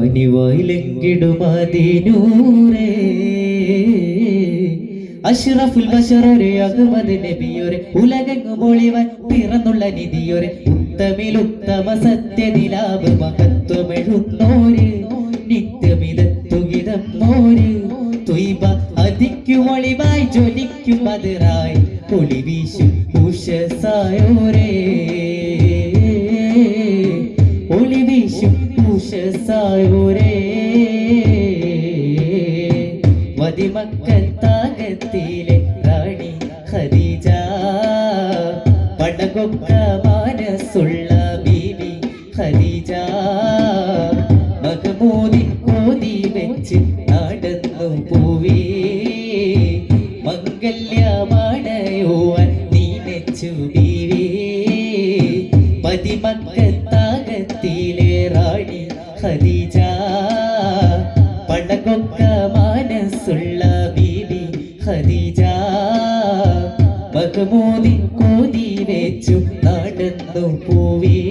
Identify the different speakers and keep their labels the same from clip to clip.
Speaker 1: കാനിവായിലെങ്കിടുമതിനൂറേ അഷ്റഫുൽ ബഷറൊരു അഹമ്മദ് നബിയൊരു ഉലകങ്ങും ഒളിവൻ പിറന്നുള്ള നിധിയൊരു ഉത്തമിലുത്തമ സത്യനിലാവ് മഹത്വമെഴുന്നോര്. നിത്യമിതത്തുകിതം മോര് ത്വയ്ബ അതിക്കും ഒളിവായി ജ്വലിക്കും അതിറായി പൊളി വീശും ഉഷസായോരേ. ഉഷസായോരേ മതിമക്കത്താകത്തിലെ റാണി ഖദീജ. പടകൊക്ക മനസ്സുള്ള ബീബി ഖദീജ. മഹമൂദി കോതി വെച്ച് നടന്നു പൂവി. മംഗല്യമാണയോൻ നീനച്ചു ബീവി. പതിമക്കത്താകത്തിലെ റാണി ഖദീജ. പടകൊക്ക മനസ്സുള്ള ബീബി ഖദീജ. മഹമൂദി കൂതി വെച്ചു നടന്നു പൂവി.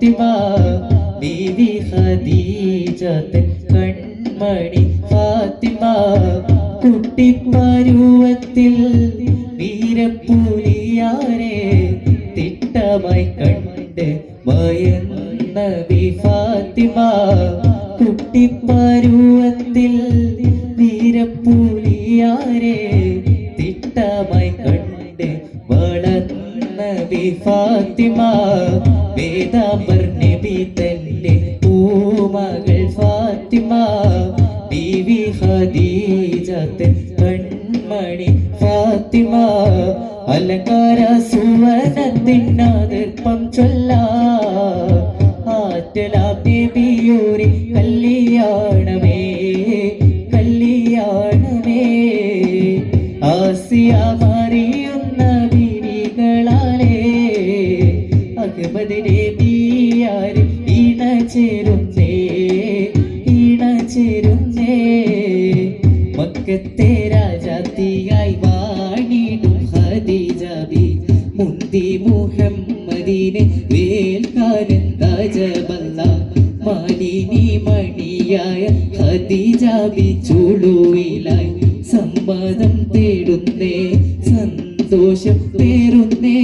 Speaker 1: ഫാത്തിമ ബീവി ഖദീജ കൺമണി ഫാത്തിമ. കുട്ടിപ്പരുവത്തിൽ വീരപ്പുലിയാരെ തിട്ടമായി കണ്ട് ഭയന്ന ബി ഫാത്തിമ. കുട്ടിപ്പരുവത്തിൽ വീരപ്പുലിയാരെ തിട്ടമായി കണ്ട് വളർന്ന ഫാത്തിമ. വേദാംബർ നബി തന്റെ പൂമകൾ ഫാത്തിമ ബീവി ഖദീജത്ത് കൺമണി ഫാത്തിമ. അലങ്കാര സുവനത്തിനതിർപ്പം ചൊല്ല. ആറ്റലാ നബിയൂരി കല്യാണമേ നബിയാര് ഇണ ചേരുന്നേ ഇണ ചേരുന്നേ മക്കത്തെ രാജാത്തിയായി വാണിടും ഹദീജാബി മുന്തി മുഹമ്മദിനെ വേൽക്കാരൻ താജബല്ല മാലിനി മണിയായ ഹദീജാബി ചുളുവിലായി സമ്മതം തേടുന്നേ സന്തോഷം പേറുന്നേ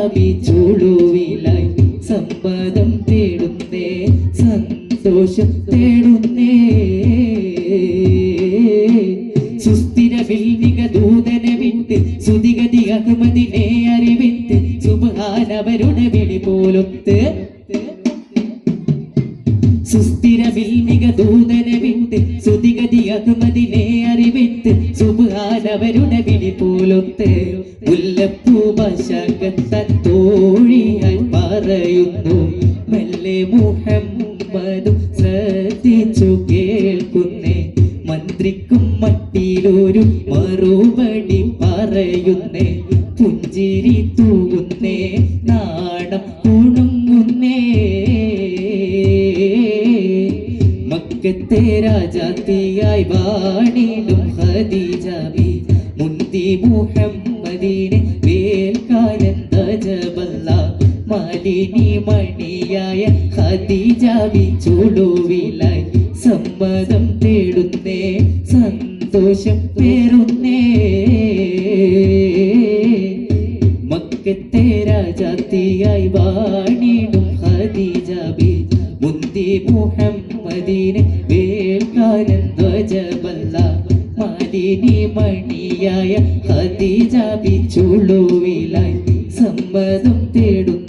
Speaker 1: ഹദീജബി സമ്പദം തേടുന്നേ സന്തോഷം തേടുന്നേ. സുസ്ഥിര വിൽവിക ദൂതനെ വിട്ട് സുതിഗതി അഹമ്മദിനെ പറയുന്നു മെല്ലെ മുഹമ്മദും ശ്രദ്ധിച്ചു കേൾക്കുന്നേ. മന്ത്രിക്കും മട്ടിലൊരു മറുപടി പറയുന്നേ. പുഞ്ചിരി തൂകുന്നേ നാണം കുണുങ്ങുന്നേ മക്കത്തെ രാജാത്തിയായി വാണിടും ഹദീജബി മുന്തി മുഹമ്മദിനെ വേൽക്കാരൻ തജബല്ല. മാലിനി മണിയായ ഹദീജ വിചുടുവിലായി സമ്മതം തേടുന്നേ സന്തോഷം പേരുന്നേ മക്കത്തെ രാജാത്തിയായി വാണിടും ഹദീജബി മുന്തി മുഹമ്മദിനെ വേൽക്കാരൻ ധ്വജബല്ല മാലിനി മണിയായ ഹദീജ ചുളുവിലായി സമ്മതം തേടുന്നേ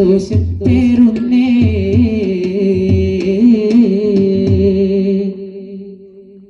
Speaker 1: സന്തോഷം പേറുന്നേ